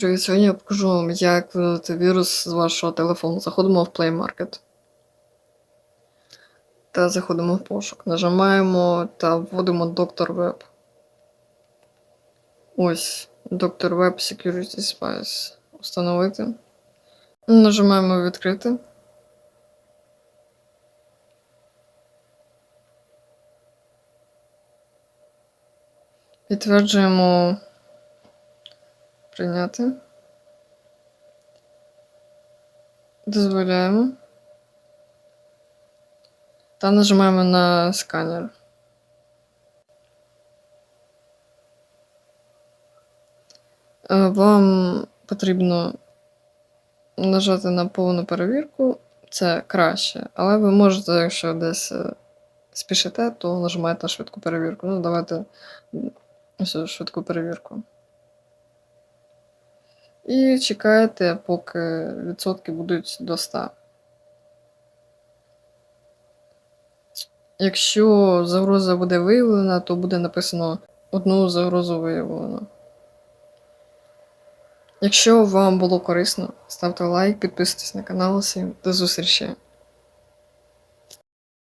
Привіт, сьогодні я покажу вам, як видалити вірус з вашого телефону. Заходимо в Play Market. Та заходимо в пошук. Нажимаємо та вводимо Dr. Web. Ось Dr. Web Security Spice. Установити. Нажимаємо відкрити. Підтверджуємо прийняти. Дозволяємо. Та нажимаємо на сканер. Е, Вам потрібно нажати на повну перевірку. Це краще. Але ви можете, якщо десь е, спішите, то нажимаєте на швидку перевірку. Ну, давайте швидку перевірку. І чекаєте, поки відсотки будуть до 100. Якщо загроза буде виявлена, то буде написано одну загрозу виявлено. Якщо вам було корисно, ставте лайк, підписуйтесь на канал. Всім до зустрічі!